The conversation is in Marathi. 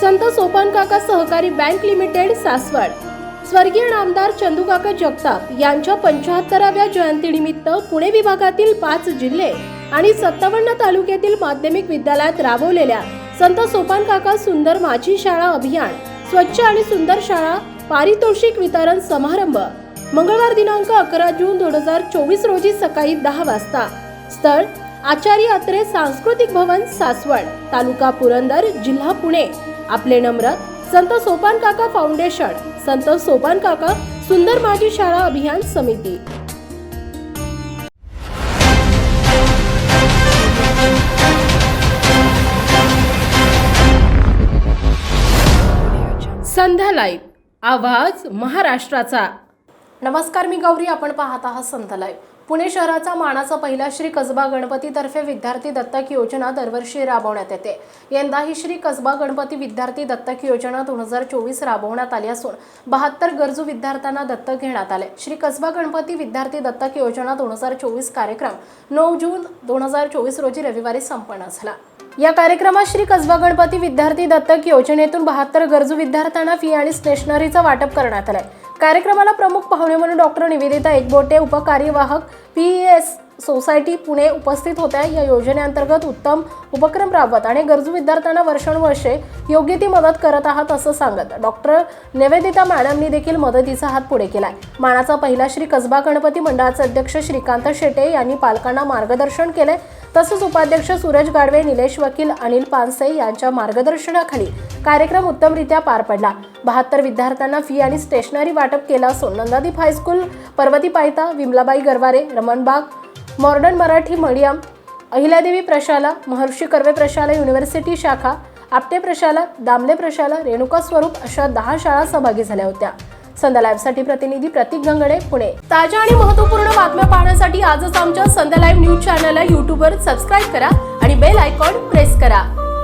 संत सोपान काका सहकारी बँक लिमिटेड सासवड. स्वर्गीय नामदार चंदूकाका जगताप यांच्या पंच्याहत्तराव्या जयंतीनिमित्त पुणे विभागातील पाच जिल्हे आणि सत्तावन्न तालुक्यातील माध्यमिक विद्यालयात राबवलेल्या संत सोपान काका सुंदर माझी शाळा अभियान स्वच्छ आणि सुंदर शाळा पारितोषिक वितरण समारंभ. मंगळवार दिनांक अकरा जून दोन हजार चोवीस रोजी सकाळी दहा वाजता. स्थळ आचार्य अत्रे सांस्कृतिक भवन सासवड तालुका पुरंदर जिल्हा पुणे. आपले नम्र संत सोपान काका फाउंडेशन संत सोपान काका सुंदर माझी शाळा अभियान समिती. संध्या लाईव्ह आवाज महाराष्ट्राचा. नमस्कार मी गौरी आपण पाहत आहात संत लाईव्ह. पुणे शहराचा मानाचा पहिला श्री कसबा गणपतीतर्फे विद्यार्थी दत्तक योजना दरवर्षी राबवण्यात येते. यंदा ही श्री कसबा गणपती विद्यार्थी दत्तक योजना दोन हजार चोवीस राबवण्यात आली असून बहात्तर गरजू विद्यार्थ्यांना दत्तक घेण्यात आले. श्री कसबा गणपती विद्यार्थी दत्तक योजना दोन हजार चोवीस कार्यक्रम नऊ जून दोन हजार चोवीस रोजी रविवारी संपन्न झाला. या कार्यक्रमात श्री कसबा गणपती विद्यार्थी दत्तक योजनेतून बहात्तर गरजू विद्यार्थ्यांना फी आणि स्टेशनरीचं वाटप करण्यात आलंय. कार्यक्रमाला प्रमुख पाहुणे म्हणून डॉक्टर निवेदिता एकबोटे उपकार्यवाहक पी एस सोसायटी पुणे उपस्थित होत्या. या योजनेअंतर्गत उत्तम उपक्रम राबवत आणि गरजू विद्यार्थ्यांना वर्षानुवर्षे योग्य ती मदत करत आहात असं सांगत डॉक्टर निवेदिता मॅडमनी देखील मदतीचा हात पुढे केलाय. मानाचा पहिला श्री कसबा गणपती मंडळाचे अध्यक्ष श्रीकांत शेटे यांनी पालकांना मार्गदर्शन केले. तसंच उपाध्यक्ष सूरज गाडवे निलेश वकील अनिल पानसे यांच्या मार्गदर्शनाखाली कार्यक्रम उत्तमरित्या पार पडला. बहात्तर विद्यार्थ्यांना फी आणि स्टेशनरी वाटप केलं असून नंदादीप हायस्कूल पर्वती पायथा विमलाबाई गरवारे रमणबाग मॉर्डन मराठी मीडियम अहिल्यादेवी प्रशाला महर्षी कर्वे प्रशाला युनिव्हर्सिटी शाखा आपटे प्रशाला दामले प्रशाला रेणुका स्वरूप अशा दहा शाळा सहभागी झाल्या होत्या. संध्या लाईव्हसाठी प्रतिनिधी प्रतीक गंगडे पुणे. ताज्या आणि महत्त्वपूर्ण बातम्या पाहण्यासाठी आजच आमच्या संध्या लाईव्ह न्यूज चॅनलला यूट्यूबवर सबस्क्राईब करा आणि बेल आयकॉन प्रेस करा.